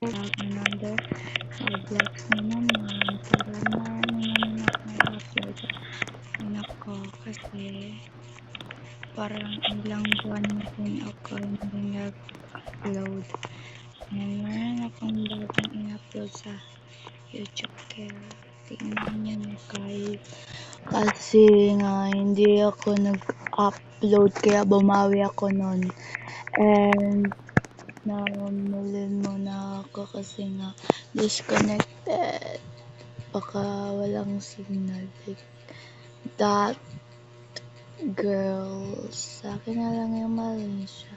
another vlogs na naman para ano naman ako upload anak ko kasi parang ilang buwan na din ako hindi nag-upload and akong bagong in-upload sa youtube kaya tingnan nyo na guys kasi nga hindi ako nag-upload kaya bumawi ako nun and namulin mo na ako kasi nga disconnected. Baka walang signal. Like that girls sa akin na lang yung Malaysia.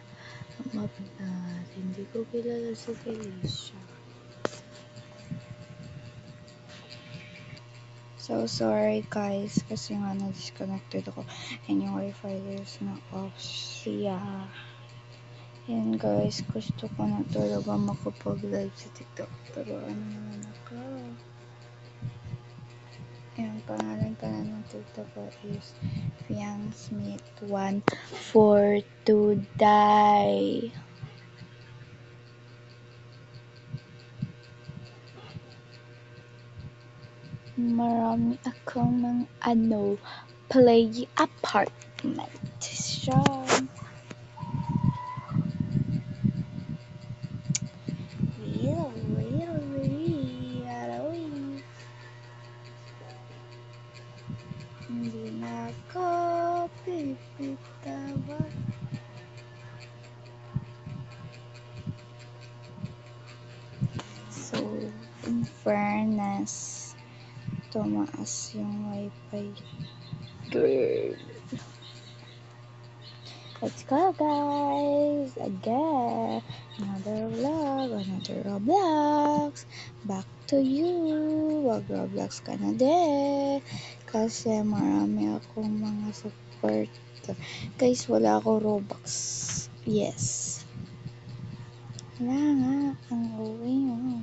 Map na hindi ko kilala si Felicia. So sorry guys kasi nga na-disconnected ako. And yung wifi is na off siya yan guys, gusto ko na talaga makapag-live sa TikTok. Pero ano naman ako. Yung pangalan pala ng TikTok ko is Fiang Smith 1 for today. Marami akong mga ano, play apartment. Siya. So, in fairness, tumaas yung wifi. Good. Let's go guys! Again! Another vlog, another Roblox. Back to you. Wag Roblox ka na din. Kasi marami akong mga support. Guys, wala ako Robux. Yes. Wala nga. Ang uwi mo.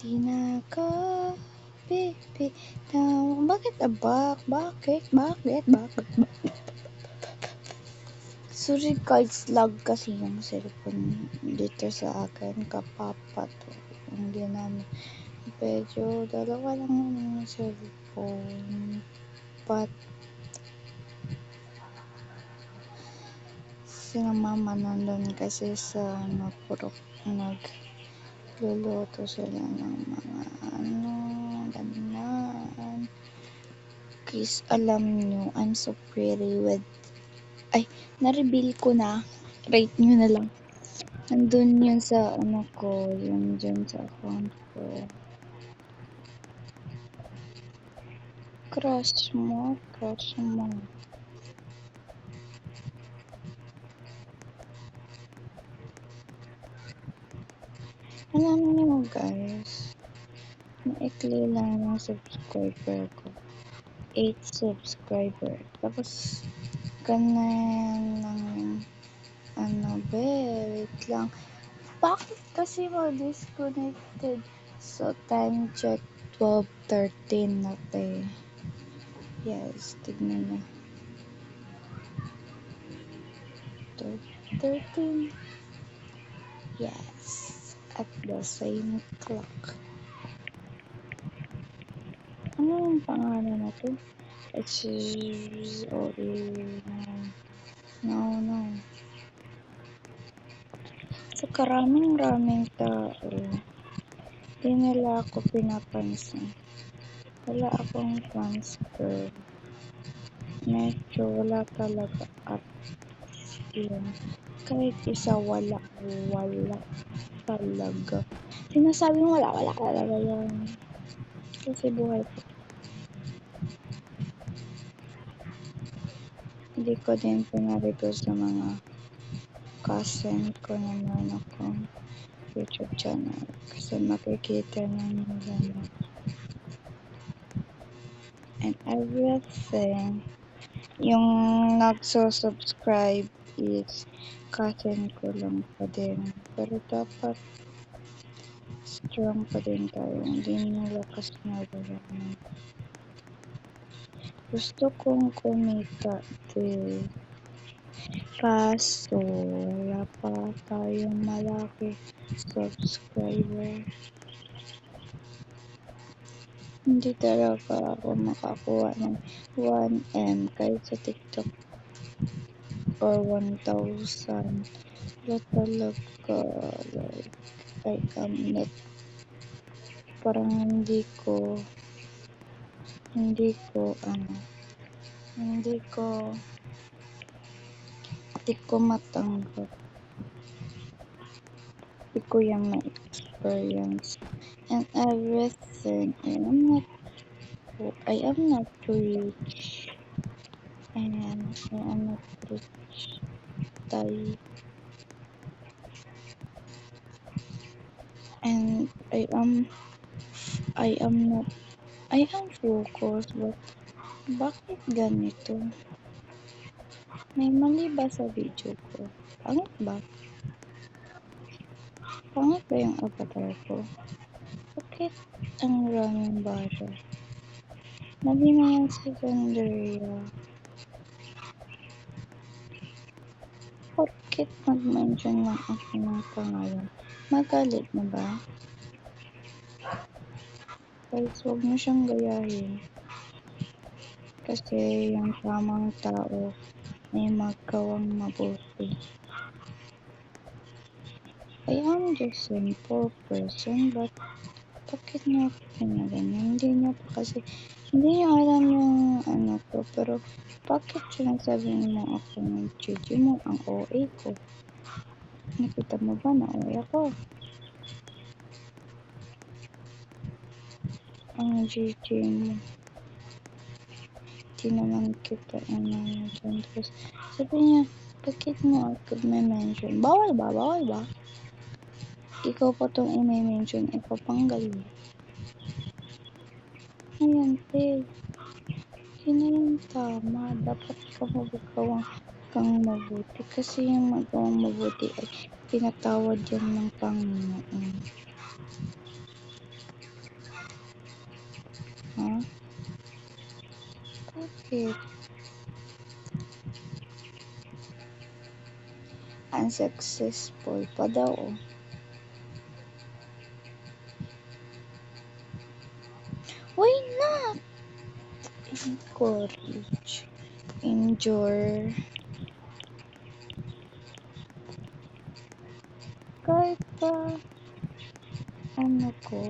Di na ako pipi. Bakit abak? Bakit? Bakit? Bakit? Sorry guys, lag kasi yung cellphone dito sa akin. Kapapa to. Hindi namin. Medyo dalawa lang yung cellphone. But, sila mama nandun kasi sa ano, puro nag luluto sila ng mga ano, ganan. Guys, alam nyo, I'm so pretty with ay, na-reveal ko na. Rate nyo na lang. Nandun yun sa ano ko, yun dyan sa account ko. Mo, crush mo. Alam niyo guys, maikli lang yung subscriber ko. 8 subscriber. Tapos, ganyan yung ano, be, wait lang. Bakit kasi ma-disconnected? So, time check 12.13 na tayo. Yes, tignan na. 12.13. Yes, at the same clock. Ano yung pangalan na to? It's oh, no, no. Sa karaming-raming tao, di nila ako pinapansin. Wala akong girl. Medyo wala talaga at yun. Kahit isa wala, wala talaga. Sinasabing wala, wala talaga yan. Kasi buhay ko. Hindi ko din pinarito sa mga cousin ko na meron akong YouTube channel. Kasi makikita na nila na. And everything. Yung nagso-subscribe is cousin ko lang pa din. Pero dapat strong pa din tayo. Hindi nila kasi nagawa Gusto kong kumita din. Kaso, wala pa tayong malaki subscriber. Hindi talaga ako makakuha ng 1M kahit sa TikTok or 1,000. Wala talaga, like, I am not, parang hindi ko, hindi ko, ano, hindi ko, hindi ko matanggap. Hindi ko yan ma-experience. And everything, I am not, I am not rich. And I am not rich type. And I am, I am not, I am focused, but bakit ganito? May mali ba sa video ko? Pangit ba? Pangit ba yung avatar ko? Bakit ang raming bata? Mali na yan si Zandria. Bakit ako ng pangalan? Magalit na ba? Guys, huwag mo siyang gayahin. Kasi yung tamang tao ay magkawang mabuti. I am just simple person, but bakit niya ako pinaganyan? Hindi niya pa kasi, hindi niya alam yung ano ko, pero bakit sinasabi mo ako ng GG mo ang OA ko? Nakita mo ba na OA ako? Ang GG mo. Di naman kita ano. Tapos sabi niya, bakit mo ako may mention? Bawal ba? Bawal ba? Ikaw pa itong i-mention, ipapanggal mo. Ayan, te. Na yung tama. Dapat ikaw magagawang kang mabuti. Kasi yung magawang mabuti ay pinatawad yan ng Panginoon. Ha? Bakit? Unsuccessful pa daw. oh. Encourage. Enjoy. Kahit pa ano ko,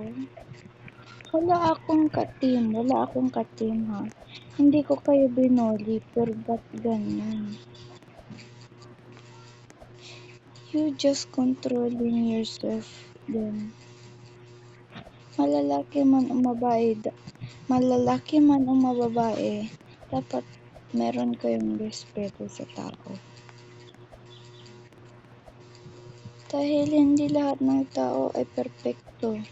wala akong ka-team. Wala akong ka-team ha. Hindi ko kayo binoli, pero ba't ganyan? You just controlling yourself then. Malalaki man o da- malalaki man o mababae, dapat meron kayong respeto sa tao. Dahil hindi lahat ng tao ay perpekto.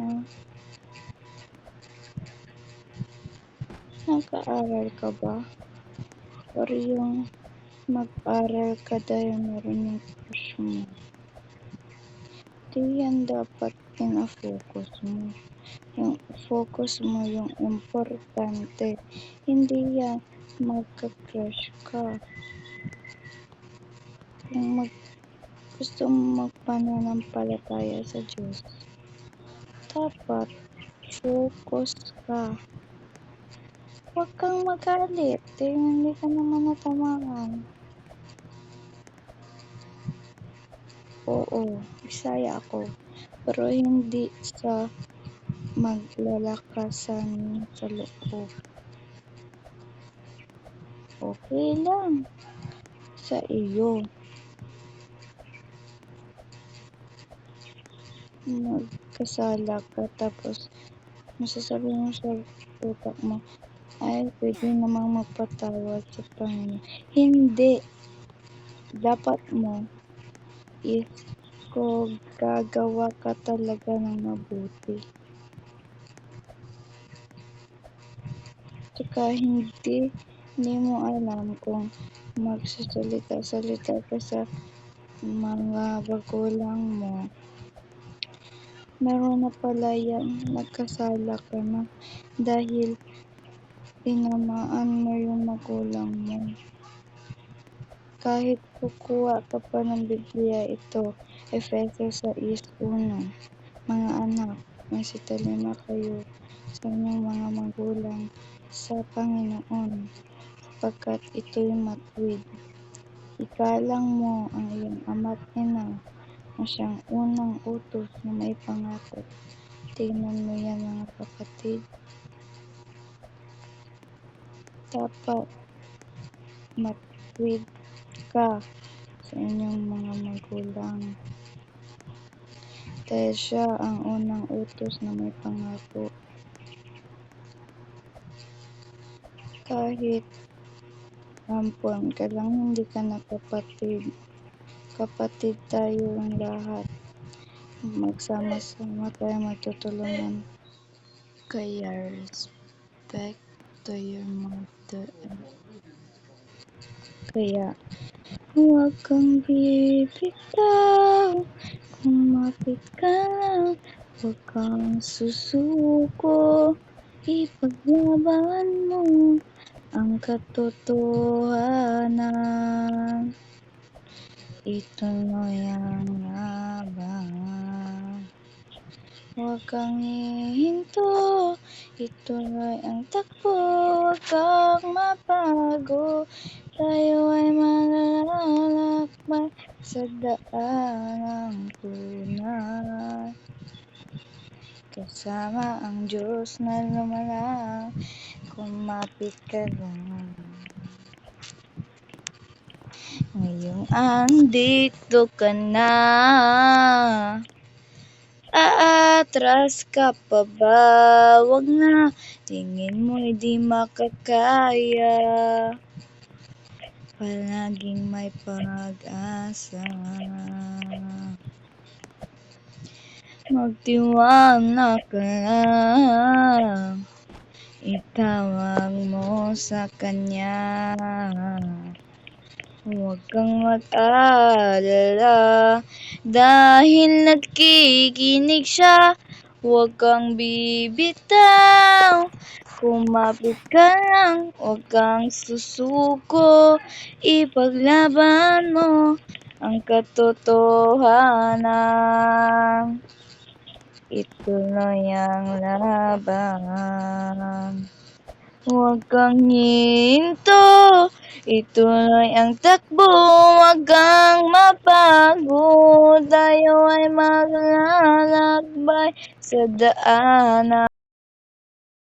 Ha? Nag-aaral ka ba? Or yung mag-aral ka dahil meron yung crush mo? Di yan dapat pina-focus mo. Yung focus mo yung importante. Hindi yan magka-crush ka. Kung mag gusto mo magpananampalataya sa Diyos, dapat focus ka. Huwag kang magalit. Eh, hindi ka naman natamaan. Oo, Bisaya ako. Pero hindi sa maglalakasan sa loob. Okay lang. Sa iyo. Magkasala ka tapos masasabi mo sa utak mo, ay pwede namang magpatawad sa Panginoon. Hindi. Dapat mo is kung gagawa ka talaga ng mabuti. Tsaka hindi, hindi mo alam kung magsasalita-salita ka sa mga bagulang mo. Meron na pala yan, nagkasala ka na dahil tinamaan mo yung magulang mo. Kahit kukuha ka pa ng Biblia ito, Efeso 6.1 Mga anak, magsitalima kayo sa inyong mga magulang sa Panginoon, sapagkat ito'y matuwid. Ikalang mo ang iyong ama't ina na siyang unang utos na may pangako. Tingnan mo yan mga kapatid. Dapat matuwid ka sa inyong mga magulang. Dahil siya ang unang utos na may pangako. Kahit ampon ka lang hindi ka na kapatid. Kapatid tayo ang lahat. Magsama-sama tayo magtutulungan. Kaya respect to your mother. Kaya huwag kang bibitaw, kumapit ka lang, huwag kang susuko, ipaglaban mo ang katotohanan. Ituloy ang laban. Huwag kang hihinto, ituloy ang takbo, huwag kang mapago. Tayo ay malalakbay sa daan ng tunay. Kasama ang Diyos na lumalang, kumapit ka lang. Ngayong andito ka na, aatras ka pa ba? Wag na, tingin mo'y di makakaya. Palaging may pag-asa. Magtiwala ka lang, itawag mo sa Kanya. Huwag kang mag-alala, dahil nakikinig siya. Huwag kang bibitaw, kumapit ka lang, huwag kang susuko. Ipaglaban mo ang katotohanan. Ituloy ang laban. Huwag kang hihinto, ituloy ang takbo, huwag kang mapago. Tayo ay maglalakbay sa daanan.